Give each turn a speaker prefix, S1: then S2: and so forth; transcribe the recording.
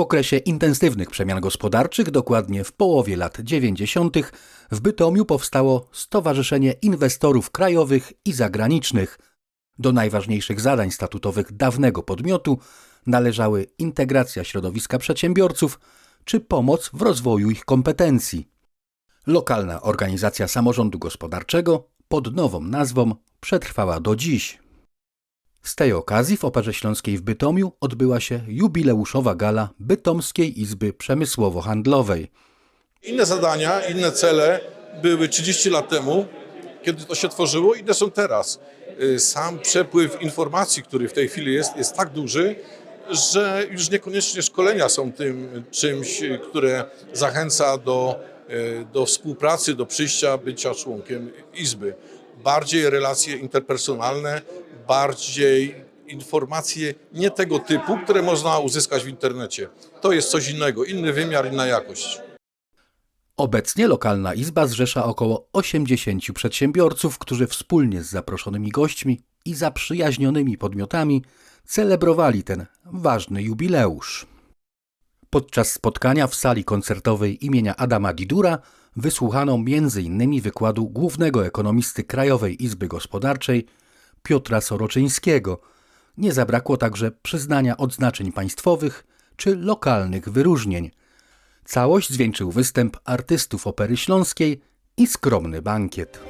S1: W okresie intensywnych przemian gospodarczych, dokładnie w połowie lat 90., w Bytomiu powstało Stowarzyszenie Inwestorów Krajowych i Zagranicznych. Do najważniejszych zadań statutowych dawnego podmiotu należały integracja środowiska przedsiębiorców czy pomoc w rozwoju ich kompetencji. Lokalna organizacja samorządu gospodarczego pod nową nazwą przetrwała do dziś. Z tej okazji w Operze Śląskiej w Bytomiu odbyła się jubileuszowa gala Bytomskiej Izby Przemysłowo-Handlowej.
S2: Inne zadania, inne cele były 30 lat temu, kiedy to się tworzyło, inne są teraz. Y, Sam przepływ informacji, który w tej chwili jest, jest tak duży, że już niekoniecznie szkolenia są tym czymś, które zachęca do, y, do współpracy, do przyjścia, bycia członkiem Izby. Bardziej relacje interpersonalne, bardziej informacje nie tego typu, które można uzyskać w internecie. To jest coś innego, inny wymiar, inna jakość.
S1: Obecnie lokalna izba zrzesza około 80 przedsiębiorców, którzy wspólnie z zaproszonymi gośćmi i zaprzyjaźnionymi podmiotami celebrowali ten ważny jubileusz. Podczas spotkania w sali koncertowej imienia Adama Didura wysłuchano m.in. wykładu głównego ekonomisty Krajowej Izby Gospodarczej Piotra Soroczyńskiego. Nie zabrakło także przyznania odznaczeń państwowych czy lokalnych wyróżnień. Całość zwieńczył występ artystów Opery Śląskiej i skromny bankiet.